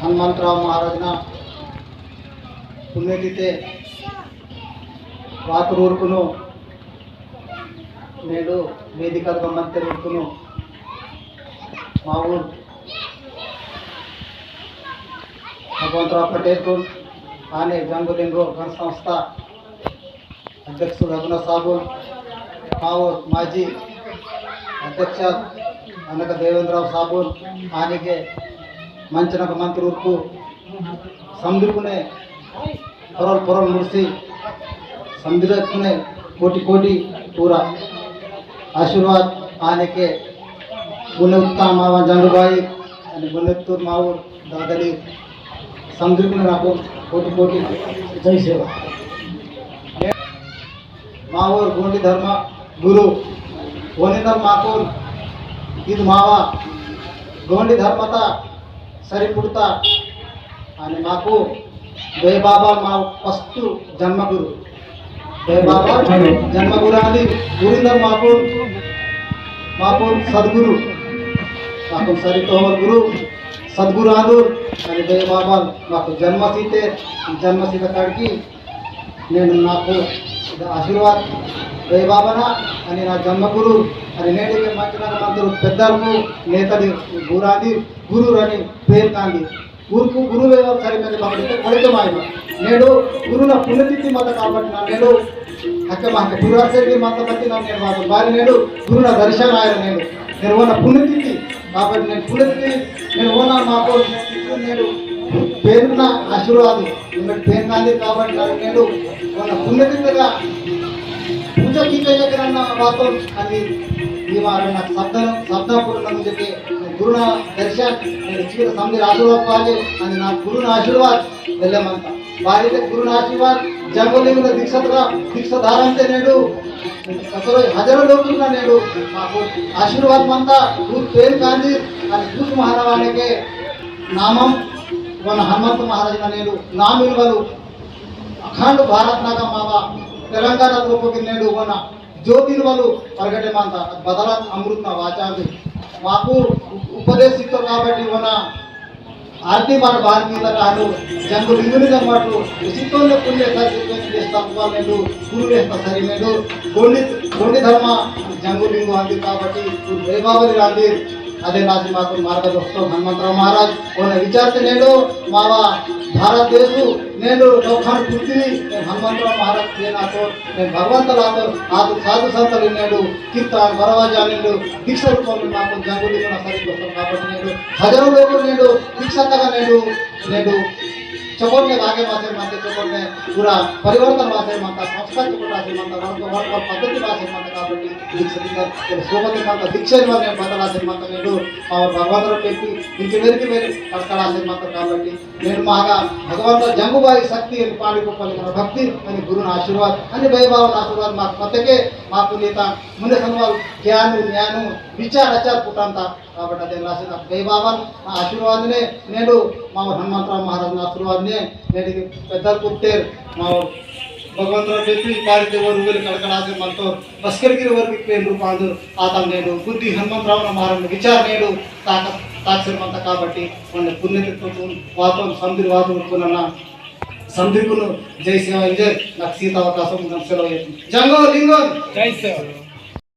હનુમંતરાવ મહારાજના పుణ్యతిథే వాకురూర్కును నేడు వేదిక గమ్మత్తూర్కును మా ఊరు భగవంతరావు పటేల్కూర్ ఆనే గంగులింగు గణ సంస్థ అధ్యక్షుడు రఘున సాబు మా ఊరు మాజీ అధ్యక్ష అనక దేవేంద్రరావు సాబు ఆనిగే ಮಂಚನಕ ಮಂತ್ರಕ್ಕೂ ಸಮುದ್ರಕ್ಕೂನೆ పొరలు పొరలు ముడిసి సముద్రకునే కోటి కోటి పూర ఆశీర్వాద్ ఆనకే. గుణెత్తా మావ జండుబాయి అని గుణెత్తూరు మావు దాదలి. సముద్రకుని నాకు కోటి కోటి జై సేవ. మా ఊరు గోండి ధర్మ గురు ఓనిదర్ మాకూర్ ఇది మావా. గోండి ధర్మత సరిపుడతా అని మాకు బాబా మా ఫస్ట్ జన్మగురు బాబా జన్మగురు అని గురిందర్ మాకు మాకు సద్గురు మాకు సరితోమర్ గురు సద్గురు ఆదూర్ అని బాబా మాకు జన్మసీతే జన్మసీత కాడికి నేను నాకు ఇది ఆశీర్వాద్ రే బాబానా అని నా జన్మగురు అని నేటికి మంచిన మంత్రులు పెద్దలకు నేతది గురాది గురువు అని పేరు కాంది ఊరుకు గురువు సరి మీద కాబట్టి ఫలితమైన నేడు గురువుల పుణ్యతిథి మత కాబట్టి నా నేడు అక్క మాకు గురువాసరి మత బట్టి నా నేను మాకు. భార్య నేడు గురువుల దర్శనం ఆయన నేను నేను ఉన్న పుణ్యతిథి కాబట్టి నేను పుణ్యతిథి నేను ఓనా మాకు నేను పేరున్న ఆశీర్వాదం పేరు కాంది కాబట్టి నాకు నేను ఉన్న పుణ్యతిథిగా పూజ కీకయ్యకరన్న మాత్రం అది ఈ వారం నాకు శబ్ద శబ్దపూర్ణం చెప్పి గురున దర్శన్ నేను ఇచ్చిన సమితి ఆశీర్వాద్. పాలి నా గురున ఆశీర్వాద్ వెళ్ళమంత వారి గురున ఆశీర్వాద్ జంగలింగుల దీక్షగా దీక్ష నేడు అసలు హజరు నేడు మాకు ఆశీర్వాదం అంతా గురు పేరు కాంది అని గురు మహారావానికి నామం మన హనుమంత మహారాజున అఖండ భారత్ నాగ మావా తెలంగాణ రూపకి నేడు మన జ్యోతిర్వలు వాళ్ళు పరగటమంత బదల అమృత వాచాది మాకు ఉపదేశిస్తాం కాబట్టి మన ఆర్తి మన భారతీయ కాదు జంగు లింగుని పాటు ఉచితంలో పుణ్య చేస్తాం లేదు గురు వేస్తా సరి నేను గోండి గోండి ధర్మ జంగు లింగు అంది కాబట్టి వైభావరి రాంది అదే నాసి మాకు మార్గదర్శకం హనుమంతరావు మహారాజ్. ఉన్న విచారితే నేను మావా భారతదేశు నేను లోకాన్ని పుట్టింది నేను హనుమంతరావు మహారాజ్ నేను నాతో నేను భగవంతులాతో నాకు సాధు సంతలు నేడు కీర్తన బరవాజా నేను దీక్ష రూపంలో నాకు జంగులు సరిపోతాను కాబట్టి నేను హజరు హజరంలో నేను దీక్షంతగా నేను నేను चोपड़ ने बागे मानते चोपड़ ने पूरा परिवर्तन मासे मानता संस्कार चोपड़ मासे मानता वर्ग वर्ग वर्ग पद्धति मासे मानता काबू की दिक्षा तो दिक्षा तेरे स्वभाव के मानता दिक्षा निवार ने मानता मानता नेतू और भगवान रूप के की इनके मेरे के मेरे अर्थ लासे मानता काबू की मेरे शक्ति अनि भक्ति अनि गुरु आशीर्वाद अनि भय आशीर्वाद के मात नेता విచార అచార కాబట్టి అదే రాసిన భయభావన్ ఆ ఆశీర్వాదనే నేను మా హనుమంతరావు మహారాజ్ ఆశీర్వాదనే నేను ఇది పెద్దలు పుట్టారు మా భగవంతుడు చెప్పి పాడితే వరకు కడకడాసి మనతో బస్కరిగిరి వరకు పేరు రూపాందు ఆతం నేడు బుద్ధి హనుమంతరావు మహారాజు విచార నేడు తాక తాక్షరమంత కాబట్టి మన పుణ్యతిత్వం వాతం సందిరి వాతం సందికును జై సేవ జై. నాకు సీత అవకాశం సెలవు జంగో లింగం. జై సేవ